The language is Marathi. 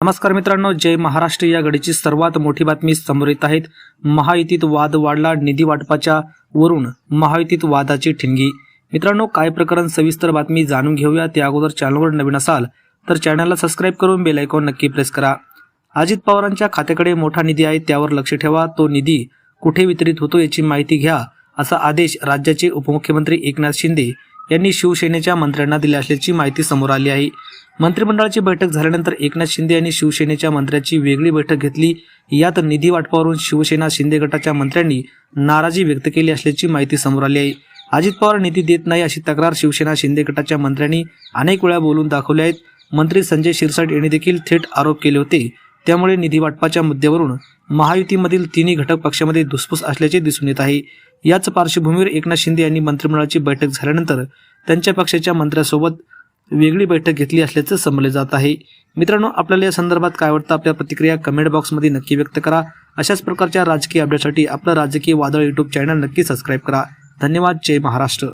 नमस्कार मित्रांनो जय महाराष्ट्र. या घडीची सर्वात मोठी बातमी समोर येत आहेत. महायुतीत वाद वाढला निधी वाटपाच्या वरून महायुतीत वादाची ठिणगी. मित्रांनो काय प्रकरण सविस्तर बातमी जाणून घेऊया. त्या अगोदर चॅनलवर नवीन असाल तर चॅनलला सबस्क्राईब करून बेल आयकॉन नक्की प्रेस करा. अजित पवारांच्या खात्याकडे मोठा निधी आहे त्यावर लक्ष ठेवा. तो निधी कुठे वितरित होतो याची माहिती घ्या असा आदेश राज्याचे उपमुख्यमंत्री एकनाथ शिंदे यांनी शिवसेनेच्या मंत्र्यांना दिली असल्याची माहिती समोर आली आहे. मंत्रिमंडळाची बैठक झाल्यानंतर एकनाथ शिंदे यांनी शिवसेनेच्या मंत्र्यांची वेगळी बैठक घेतली. यात निधी वाटपावरून शिवसेना शिंदे गटाच्या मंत्र्यांनी नाराजी व्यक्त केली असल्याची माहिती समोर आली आहे. अजित पवार निधी देत नाही अशी तक्रार शिवसेना शिंदे गटाच्या मंत्र्यांनी अनेक वेळा बोलून दाखवले आहेत. मंत्री संजय शिरसाट यांनी देखील थेट आरोप केले होते. त्यामुळे निधी वाटपाच्या मुद्द्यावरून महायुतीमधील तिन्ही घटक पक्षामध्ये धुसफूस असल्याचे दिसून येत आहे. याच पार्श्वभूमीवर एकनाथ शिंदे यांनी मंत्रिमंडळाची बैठक झाल्यानंतर त्यांच्या पक्षाच्या मंत्र्यासोबत वेगळी बैठक घेतली असल्याचं समजले जात आहे. मित्रांनो आपल्याला या संदर्भात काय वाटतं? आपल्या प्रतिक्रिया कमेंट बॉक्समध्ये नक्की व्यक्त करा. अशाच प्रकारच्या राजकीय अपडेटसाठी आपलं राजकीय वादळ यूट्यूब चॅनल नक्की सबस्क्राईब करा. धन्यवाद. जय महाराष्ट्र.